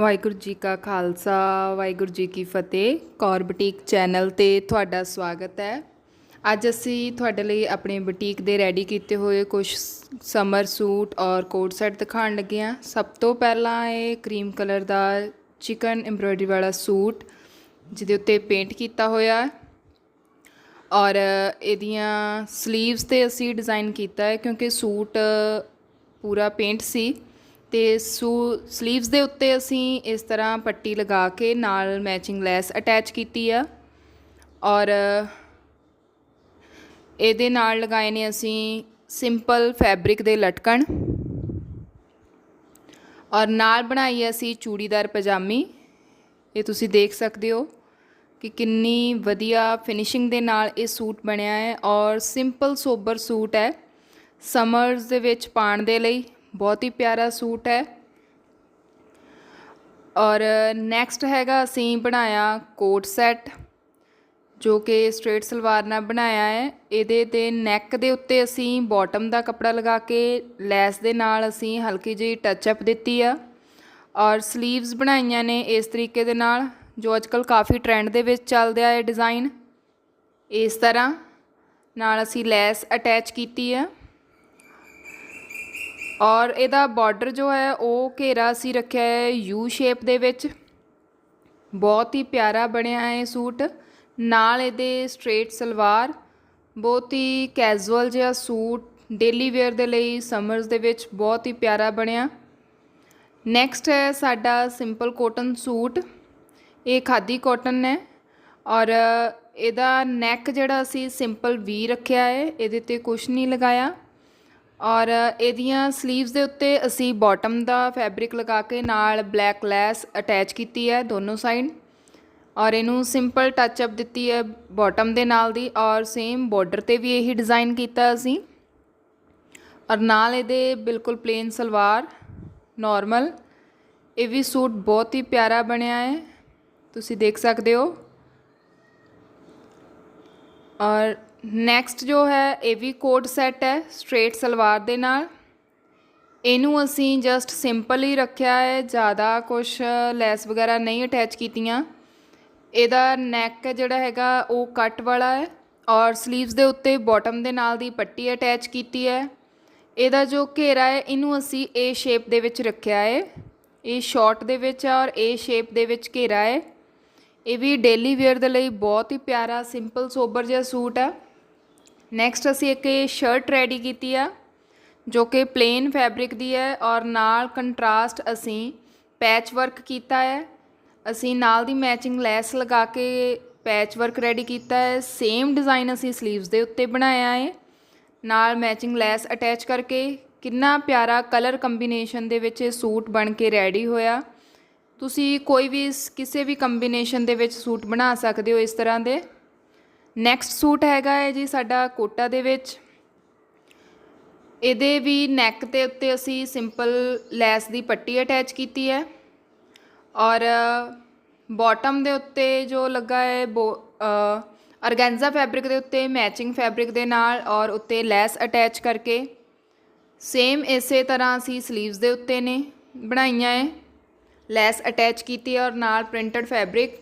ਵਾਹਿਗੁਰੂ ਜੀ ਕਾ ਖਾਲਸਾ, ਵਾਹਿਗੁਰੂ ਜੀ ਕੀ ਫਤਿਹ। Kaur boutique channel ਤੇ ਤੁਹਾਡਾ ਸਵਾਗਤ ਹੈ। ਅੱਜ ਅਸੀਂ ਤੁਹਾਡੇ ਲਈ ਆਪਣੇ ਬੁਟੀਕ ਦੇ ਰੈਡੀ ਕੀਤੇ ਹੋਏ ਕੁਝ ਸਮਰ ਸੂਟ ਔਰ ਕੋਟ ਸੈਟ ਦਿਖਾਉਣ ਲੱਗੇ ਹਾਂ। ਸਭ ਤੋਂ ਪਹਿਲਾਂ ਇਹ ਕਰੀਮ ਕਲਰ ਦਾ ਚਿਕਨ ਐਮਬ੍ਰੋਇਡਰੀ ਵਾਲਾ ਸੂਟ, ਜਿਹਦੇ ਉੱਤੇ ਪੇਂਟ ਕੀਤਾ ਹੋਇਆ ਔਰ ਇਹਦੀਆਂ 슬ੀਵਸ ਤੇ ਅਸੀਂ ਡਿਜ਼ਾਈਨ ਕੀਤਾ ਹੈ, ਕਿਉਂਕਿ ਸੂਟ ਪੂਰਾ ਪੇਂਟ ਸੀ। ਤੇ ਸੂ 슬ੀਵਸ ਦੇ ਉੱਤੇ ਅਸੀਂ ਇਸ ਤਰ੍ਹਾਂ ਪੱਟੀ ਲਗਾ ਕੇ ਨਾਲ ਮੈਚਿੰਗ ਲੈਸ ਅਟੈਚ ਕੀਤੀ ਆ। ਔਰ ਇਹਦੇ ਨਾਲ ਲਗਾਏ ਨੇ ਅਸੀਂ ਸਿੰਪਲ ਫੈਬਰਿਕ ਦੇ ਲਟਕਣ। ਔਰ ਨਾਲ ਬਣਾਈ ਹੈ ਅਸੀਂ ਚੂੜੀਦਾਰ ਪਜਾਮੀ। ਇਹ ਤੁਸੀਂ ਦੇਖ ਸਕਦੇ ਹੋ ਕਿ ਕਿੰਨੀ ਵਧੀਆ ਫਿਨਿਸ਼ਿੰਗ ਦੇ ਨਾਲ ਇਹ ਸੂਟ ਬਣਿਆ ਹੈ ਔਰ ਸਿੰਪਲ ਸੋਬਰ ਸੂਟ ਹੈ ਸਮਰਸ ਦੇ ਵਿੱਚ ਪਾਉਣ ਦੇ ਲਈ। ਬਹੁਤ ਹੀ ਪਿਆਰਾ ਸੂਟ ਹੈ ਔਰ ਨੈਕਸਟ ਹੈਗਾ ਅਸੀਂ ਬਣਾਇਆ ਕੋਟ ਸੈਟ ਜੋ ਕਿ ਸਟ੍ਰੇਟ ਸਲਵਾਰ ਨਾਲ ਬਣਾਇਆ ਹੈ ਇਹਦੇ ਤੇ ਨੈਕ ਦੇ ਉੱਤੇ ਅਸੀਂ ਬਾਟਮ ਦਾ ਕੱਪੜਾ ਲਗਾ ਕੇ ਲੈਸ ਦੇ ਨਾਲ ਅਸੀਂ ਹਲਕੀ ਜਿਹੀ ਟੱਚ ਅਪ ਦਿੱਤੀ ਆ ਔਰ 슬ੀਵਸ ਬਣਾਈਆਂ ਨੇ ਇਸ ਤਰੀਕੇ ਦੇ ਨਾਲ ਜੋ ਅੱਜਕੱਲ ਕਾਫੀ ਟ੍ਰੈਂਡ ਦੇ ਵਿੱਚ ਚੱਲਦਾ ਹੈ ਡਿਜ਼ਾਈਨ ਇਸ ਤਰ੍ਹਾਂ ਨਾਲ ਅਸੀਂ ਲੈਸ ਅਟੈਚ ਕੀਤੀ ਆ ਔਰ ਇਹਦਾ ਬਾਰਡਰ ਜੋ ਹੈ, ਉਹ ਘੇਰਾ ਅਸੀਂ ਰੱਖਿਆ ਹੈ ਯੂ ਸ਼ੇਪ ਦੇ ਵਿੱਚ। ਬਹੁਤ ਹੀ ਪਿਆਰਾ ਬਣਿਆ ਹੈ ਸੂਟ। ਨਾਲ ਇਹਦੇ ਸਟ੍ਰੇਟ ਸਲਵਾਰ। ਬਹੁਤ ਹੀ ਕੈਜੂਅਲ ਜਿਹਾ ਸੂਟ ਡੇਲੀ ਵੇਅਰ ਦੇ ਲਈ ਸਮਰਸ ਦੇ ਵਿੱਚ ਬਹੁਤ ਹੀ ਪਿਆਰਾ ਬਣਿਆ। ਨੈਕਸਟ ਹੈ ਸਾਡਾ ਸਿੰਪਲ ਕੋਟਨ ਸੂਟ। ਇਹ ਖਾਦੀ ਕੋਟਨ ਹੈ। ਔਰ ਇਹਦਾ ਨੈਕ ਜਿਹੜਾ ਅਸੀਂ ਸਿੰਪਲ ਵੀ ਰੱਖਿਆ ਹੈ, ਇਹਦੇ ਤੇ ਕੁਝ ਨਹੀਂ ਲਗਾਇਆ। ਔਰ ਇਹਦੀਆਂ 슬ੀਵਸ ਦੇ ਉੱਤੇ ਅਸੀਂ ਬਾਟਮ ਦਾ ਫੈਬਰਿਕ ਲਗਾ ਕੇ ਨਾਲ ਬਲੈਕ ਲੈਸ ਅਟੈਚ ਕੀਤੀ ਹੈ ਦੋਨੋਂ ਸਾਈਡ ਔਰ ਇਹਨੂੰ ਸਿੰਪਲ ਟੱਚ ਅਪ ਦਿੱਤੀ ਹੈ ਬਾਟਮ ਦੇ ਨਾਲ ਦੀ ਔਰ ਸੇਮ ਬਾਰਡਰ ਤੇ ਵੀ ਇਹੀ ਡਿਜ਼ਾਈਨ ਕੀਤਾ ਅਸੀਂ। ਔਰ ਨਾਲ ਇਹਦੇ ਬਿਲਕੁਲ ਪਲੇਨ ਸਲਵਾਰ ਨਾਰਮਲ ਇਹ ਵੀ ਸੂਟ ਬਹੁਤ ਹੀ ਪਿਆਰਾ ਬਣਿਆ ਹੈ। ਤੁਸੀਂ ਦੇਖ ਸਕਦੇ ਹੋ। ਔਰ ਨੈਕਸਟ ਜੋ ਹੈ, ਇਹ ਵੀ ਕੋਟ ਸੈੱਟ ਹੈ ਸਟ੍ਰੇਟ ਸਲਵਾਰ ਦੇ ਨਾਲ। ਇਹਨੂੰ ਅਸੀਂ ਜਸਟ ਸਿੰਪਲ ਹੀ ਰੱਖਿਆ ਹੈ, ਜ਼ਿਆਦਾ ਕੁਝ ਲੈਸ ਵਗੈਰਾ ਨਹੀਂ ਅਟੈਚ ਕੀਤੀਆਂ। ਇਹਦਾ ਨੈਕ ਜਿਹੜਾ ਹੈਗਾ, ਉਹ ਕੱਟ ਵਾਲਾ ਹੈ ਔਰ 슬ੀਵਸ ਦੇ ਉੱਤੇ ਬਾਟਮ ਦੇ ਨਾਲ ਦੀ ਪੱਟੀ ਅਟੈਚ ਕੀਤੀ ਹੈ। ਇਹਦਾ ਜੋ ਘੇਰਾ ਹੈ, ਇਹਨੂੰ ਅਸੀਂ ਏ ਸ਼ੇਪ ਦੇ ਵਿੱਚ ਰੱਖਿਆ ਹੈ। ਇਹ ਸ਼ਾਰਟ ਦੇ ਵਿੱਚ ਔਰ ਏ ਸ਼ੇਪ ਦੇ ਵਿੱਚ ਘੇਰਾ ਹੈ। ਇਹ ਵੀ ਡੇਲੀ ਵੇਅਰ ਦੇ ਲਈ ਬਹੁਤ ਹੀ ਪਿਆਰਾ ਸਿੰਪਲ ਸੋਬਰ ਜਿਹਾ ਸੂਟ ਹੈ। ਨੈਕਸਟ ਅਸੀਂ ਇੱਕ ਇਹ ਸ਼ਰਟ ਰੈਡੀ ਕੀਤੀ ਆ, ਜੋ ਕਿ ਪਲੇਨ ਫੈਬਰਿਕ ਦੀ ਹੈ ਔਰ ਨਾਲ ਕੰਟਰਾਸਟ ਅਸੀਂ ਪੈਚ ਵਰਕ ਕੀਤਾ ਹੈ। ਅਸੀਂ ਨਾਲ ਦੀ ਮੈਚਿੰਗ ਲੈਸ ਲਗਾ ਕੇ ਪੈਚ ਵਰਕ ਰੈਡੀ ਕੀਤਾ ਹੈ। ਸੇਮ ਡਿਜ਼ਾਈਨ ਅਸੀਂ 슬ੀਵਸ ਦੇ ਉੱਤੇ ਬਣਾਇਆ ਹੈ। ਨਾਲ ਮੈਚਿੰਗ ਲੈਸ ਅਟੈਚ ਕਰਕੇ ਕਿੰਨਾ ਪਿਆਰਾ ਕਲਰ ਕੰਬੀਨੇਸ਼ਨ ਦੇ ਵਿੱਚ ਇਹ ਸੂਟ ਬਣ ਕੇ ਰੈਡੀ ਹੋਇਆ। ਤੁਸੀਂ ਕੋਈ ਵੀ ਕਿਸੇ ਵੀ ਕੰਬੀਨੇਸ਼ਨ ਦੇ ਵਿੱਚ ਸੂਟ ਬਣਾ ਸਕਦੇ ਹੋ ਇਸ ਤਰ੍ਹਾਂ ਦੇ। ਨੈਕਸਟ ਸੂਟ ਹੈਗਾ ਹੈ ਜੀ ਸਾਡਾ ਕੋਟਾ ਦੇ ਵਿੱਚ। ਇਹਦੇ ਵੀ ਨੈਕ ਦੇ ਉੱਤੇ ਅਸੀਂ ਸਿੰਪਲ ਲੈਸ ਦੀ ਪੱਟੀ ਅਟੈਚ ਕੀਤੀ ਹੈ। ਔਰ ਬਾਟਮ ਦੇ ਉੱਤੇ ਜੋ ਲੱਗਾ ਹੈ ਅਰਗੈਂਜ਼ਾ ਫੈਬਰਿਕ ਦੇ ਉੱਤੇ ਮੈਚਿੰਗ ਫੈਬਰਿਕ ਦੇ ਨਾਲ ਔਰ ਉੱਤੇ ਲੈਸ ਅਟੈਚ ਕਰਕੇ। ਸੇਮ ਇਸੇ ਤਰ੍ਹਾਂ ਅਸੀਂ 슬ੀਵਸ ਦੇ ਉੱਤੇ ਨੇ, ਬਣਾਈਆਂ ਹੈ। ਲੈਸ ਅਟੈਚ ਕੀਤੀ ਔਰ ਨਾਲ ਪ੍ਰਿੰਟਡ ਫੈਬਰਿਕ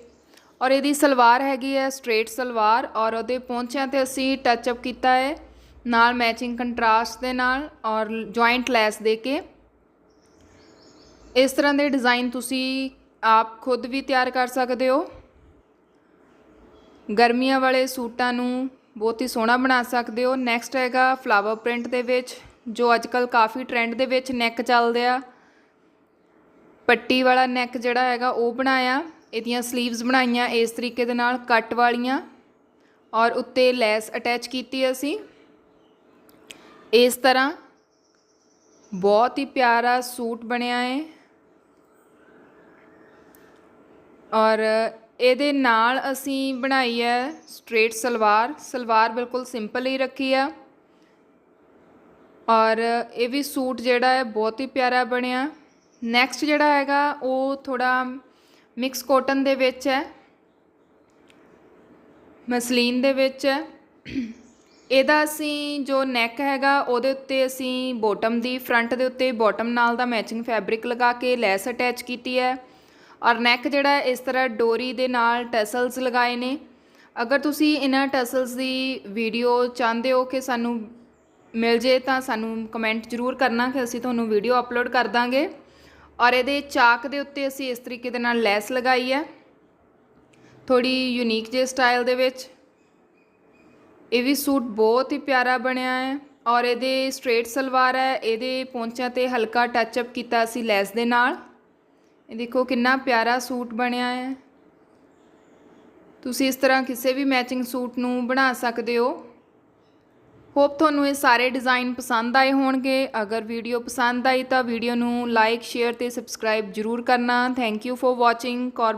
ਔਰ ਇਹਦੀ ਸਲਵਾਰ ਹੈਗੀ ਹੈ ਸਟ੍ਰੇਟ ਸਲਵਾਰ ਔਰ ਉਹਦੇ ਪੌਂਚਿਆਂ ਤੇ ਅਸੀਂ ਟੱਚ ਅਪ ਕੀਤਾ ਹੈ। ਨਾਲ ਮੈਚਿੰਗ ਕੰਟਰਾਸਟ ਦੇ ਨਾਲ ਔਰ ਜੁਆਇੰਟ ਲੈਸ ਦੇ ਕੇ। ਇਸ ਤਰ੍ਹਾਂ ਦੇ ਡਿਜ਼ਾਈਨ ਤੁਸੀਂ ਆਪ ਖੁਦ ਵੀ ਤਿਆਰ ਕਰ ਸਕਦੇ ਹੋ। ਗਰਮੀਆਂ ਵਾਲੇ ਸੂਟਾਂ ਨੂੰ ਬਹੁਤ ਹੀ ਸੋਹਣਾ ਬਣਾ ਸਕਦੇ ਹੋ। ਨੈਕਸਟ ਹੈਗਾ ਫਲਾਵਰ ਪ੍ਰਿੰਟ ਦੇ ਵਿੱਚ, ਜੋ ਅੱਜਕੱਲ ਕਾਫੀ ਟ੍ਰੈਂਡ ਦੇ ਵਿੱਚ ਨੈਕ ਚੱਲਦੇ ਆ। ਪੱਟੀ ਵਾਲਾ ਨੈਕ ਜਿਹੜਾ ਹੈਗਾ ਉਹ ਬਣਾਇਆ। ਇਹਦੀਆਂ 슬ੀਵਸ ਬਣਾਈਆਂ ਇਸ ਤਰੀਕੇ ਦੇ ਨਾਲ, ਕੱਟ ਵਾਲੀਆਂ ਔਰ ਉੱਤੇ ਲੈਸ ਅਟੈਚ ਕੀਤੀ ਅਸੀਂ। ਇਸ ਤਰ੍ਹਾਂ ਬਹੁਤ ਹੀ ਪਿਆਰਾ ਸੂਟ ਬਣਿਆ ਹੈ। ਔਰ ਇਹਦੇ ਨਾਲ ਅਸੀਂ ਬਣਾਈ ਹੈ ਸਟ੍ਰੇਟ ਸਲਵਾਰ। ਸਲਵਾਰ ਬਿਲਕੁਲ ਸਿੰਪਲ ਹੀ ਰੱਖੀ ਆ। ਔਰ ਇਹ ਵੀ ਸੂਟ ਜਿਹੜਾ ਹੈ ਬਹੁਤ ਹੀ ਪਿਆਰਾ ਬਣਿਆ। ਨੈਕਸਟ ਜਿਹੜਾ ਹੈਗਾ ਉਹ ਥੋੜਾ ਮਿਕਸ ਕੋਟਨ ਦੇ ਵਿੱਚ ਹੈ, ਮਸਲੀਨ ਦੇ ਵਿੱਚ ਹੈ। ਇਹਦਾ ਅਸੀਂ ਜੋ ਨੈਕ ਹੈਗਾ, ਉਹਦੇ ਉੱਤੇ ਅਸੀਂ ਬੋਟਮ ਦੀ ਫਰੰਟ ਦੇ ਉੱਤੇ ਬੋਟਮ ਨਾਲ ਦਾ ਮੈਚਿੰਗ ਫੈਬਰਿਕ ਲਗਾ ਕੇ ਲੈਸ ਅਟੈਚ ਕੀਤੀ ਹੈ। ਔਰ ਨੈਕ ਜਿਹੜਾ ਇਸ ਤਰ੍ਹਾਂ ਡੋਰੀ ਦੇ ਨਾਲ ਟੈਸਲਸ ਲਗਾਏ ਨੇ। ਅਗਰ ਤੁਸੀਂ ਇਹਨਾਂ ਟੈਸਲਸ ਦੀ ਵੀਡੀਓ ਚਾਹੁੰਦੇ ਹੋ ਕਿ ਸਾਨੂੰ ਮਿਲ ਜੇ ਤਾਂ ਸਾਨੂੰ ਕਮੈਂਟ ਜ਼ਰੂਰ ਕਰਨਾ ਕਿ ਅਸੀਂ ਤੁਹਾਨੂੰ ਵੀਡੀਓ ਅਪਲੋਡ ਕਰ ਦਾਂਗੇ। ਔਰ ਇਹਦੇ ਚਾਕ ਦੇ ਉੱਤੇ ਅਸੀਂ ਇਸ ਤਰੀਕੇ ਦੇ ਨਾਲ ਲੈਸ ਲਗਾਈ ਹੈ। ਥੋੜੀ ਯੂਨੀਕ ਜੇ ਸਟਾਈਲ ਦੇ ਵਿੱਚ। ਇਹ ਵੀ ਸੂਟ ਬਹੁਤ ਹੀ ਪਿਆਰਾ ਬਣਿਆ ਹੈ ਔਰ ਇਹਦੇ ਸਟ੍ਰੇਟ ਸਲਵਾਰ ਹੈ। ਇਹਦੇ ਪੌਂਚਾਂ ਤੇ ਹਲਕਾ ਟੱਚ ਅਪ ਕੀਤਾ ਸੀ ਲੈਸ ਦੇ ਨਾਲ। ਇਹ ਦੇਖੋ ਕਿੰਨਾ ਪਿਆਰਾ ਸੂਟ ਬਣਿਆ ਹੈ। ਤੁਸੀਂ ਇਸ ਤਰ੍ਹਾਂ ਕਿਸੇ ਵੀ ਮੈਚਿੰਗ ਸੂਟ ਨੂੰ ਬਣਾ ਸਕਦੇ ਹੋ। ਹੋਪ ਤੁਹਾਨੂੰ ਇਹ ਸਾਰੇ ਡਿਜ਼ਾਈਨ ਪਸੰਦ ਆਏ ਹੋਣਗੇ। ਅਗਰ ਵੀਡੀਓ ਪਸੰਦ ਆਈ ਤਾਂ ਵੀਡੀਓ ਨੂੰ ਲਾਈਕ ਸ਼ੇਅਰ ਤੇ ਸਬਸਕ੍ਰਾਈਬ ਜਰੂਰ ਕਰਨਾ। Thank you for watching Kaur